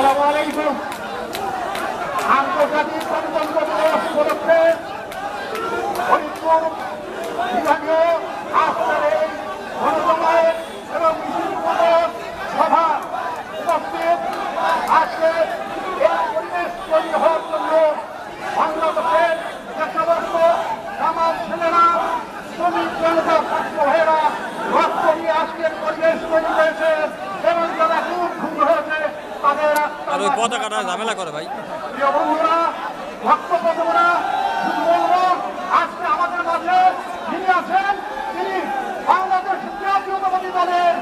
আসসালামু আলাইকুম। আন্তর্জাতিক গণতন্ত্র দিবস উপলক্ষে ফরিদপুর আজকের এবং সভা উপস্থিত আজকে পরিবেশ আমার ছেলেরা, শ্রমিক জনতা, ছাত্র ভাইয়েরা, রক্ত নিয়ে আজকের অনেক ঝামেলা করে ভাই। ভক্ত বন্ধুরা আজকে আমাদের মাঝে যিনি আছেন তিনি বাংলাদেশ জাতীয়তাবাদী দলের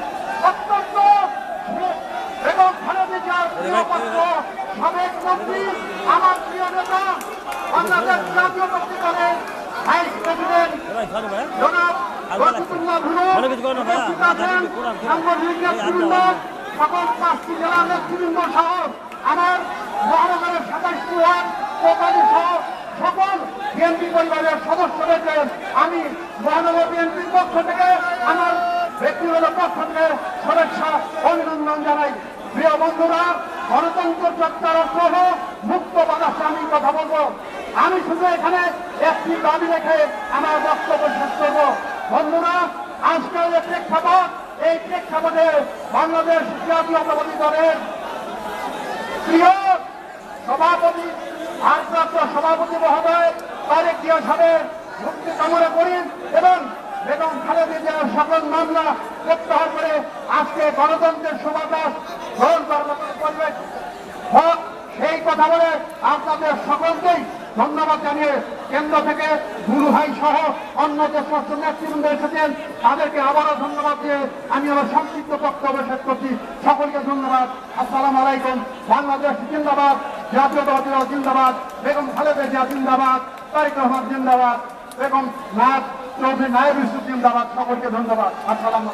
অত্যন্ত এবং সাবেক মন্ত্রী আমার প্রিয় নেতা বাংলাদেশ জাতীয়তাবাদী দলের ভাইস প্রেসিডেন্ট জনাব ভুলো। সকল পাঁচটি জেলার নেতৃবৃন্দ সহ আমার মহানগরের সাতাশটি ওয়ার্ড কোপালি সহ সকল বিএনপি পরিবারের সদস্যদেরকে আমি মহানগর বিএনপির পক্ষ থেকে আমার ব্যক্তিগত পক্ষ থেকে শুভেচ্ছা, অভিনন্দন জানাই। প্রিয় বন্ধুরা, গণতন্ত্র চর্চার হল মুক্ত বাতাসে আমি কথা বলব। আমি শুধু এখানে একটি দাবি রেখে আমার বক্তব্য শেষ করব। বন্ধুরা, আজকের যে প্রেক্ষাপট, এই প্রেক্ষাপটে বাংলাদেশ জাতীয়তাবাদী দলের প্রিয় সভাপতি, ভারপ্রাপ্ত সভাপতি মহোদয় তারেক জিয়া সাহেবের মুক্তি কামনা করি এবং বেগম খালেদা জিয়ার সকল মামলা প্রত্যাহার করে আজকে গণতন্ত্রের সমাবেশ গ্রহণ হোক, সেই কথা বলে আপনাদের সকলকেই ধন্যবাদ জানিয়ে কেন্দ্র থেকে গুরু ভাই সহ অন্য যে ষষ্ঠ নেতৃবৃন্দ এসেছেন, তাদেরকে আবারও ধন্যবাদ দিয়ে আমি আমার সংক্ষিপ্ত বক্তব্য শেষ করছি। সকলকে ধন্যবাদ। আসসালাম আলাইকুম। বাংলাদেশ জিন্দাবাদ জাতীয়তাবাদী জিন্দাবাদ, বেগম খালেদা জিয়া জিন্দাবাদ, তারিক রহমান জিন্দাবাদ, বেগম নাথ চৌধুরী নায়ব ইউসুফ জিন্দাবাদ। সকলকে ধন্যবাদ। আসসালাম